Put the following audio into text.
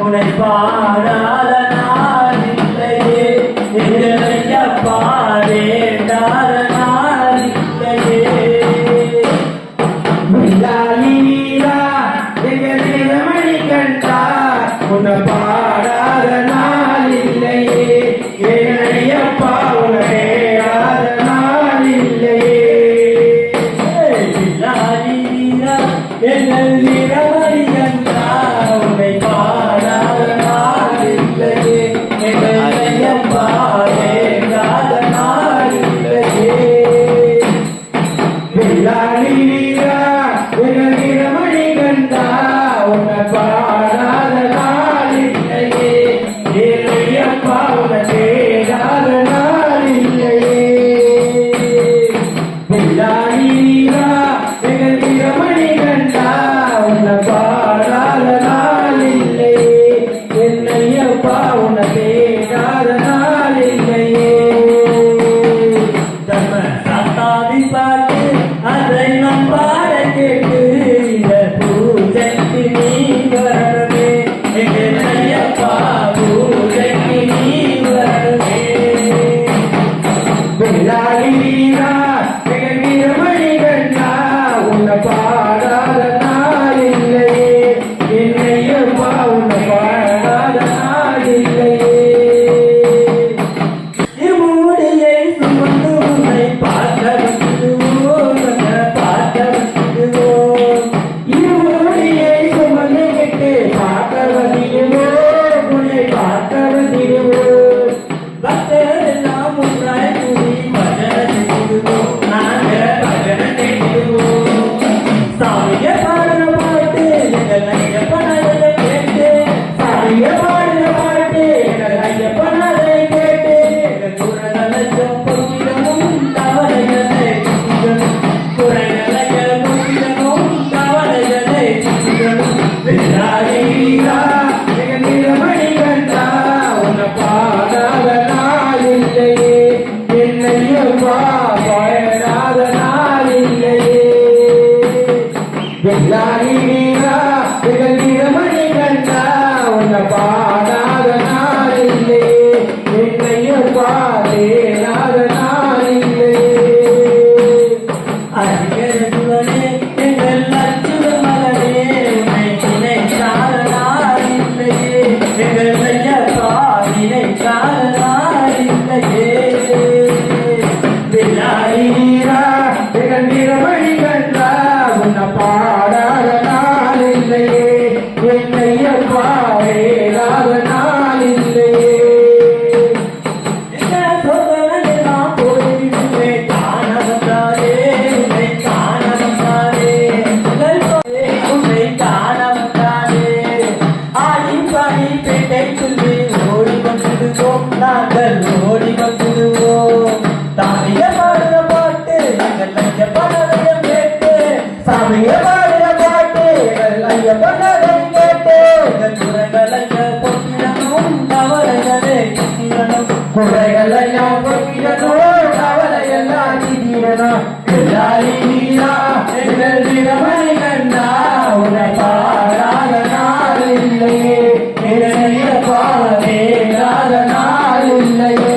உனை பாடாத நான் இல்லையே இறைய பாடேண்டாத நான் இல்லையே விழாலி வீரா எங்கள் மணி கண்டா உன்னை Adani thank you. செல்வோம் நாங்கள் ஓடி வந்துடுவோம். தாமிய பாடுற பாட்டு எங்கள் ஐய பண்ணதைய கேட்டு. சாமிய பாடுற பாட்டு எங்கள் ஐய பண்ணதை கேட்டு. எங்கள் குறைகளைய பொக்கிடணும் தவறைகளே கிட்டிடணும் குறைகளையும் பொக்கிடணும் தவறையெல்லாம் கிட்டிடணும் எல்லாரும் எங்கள் தினமே இல்லை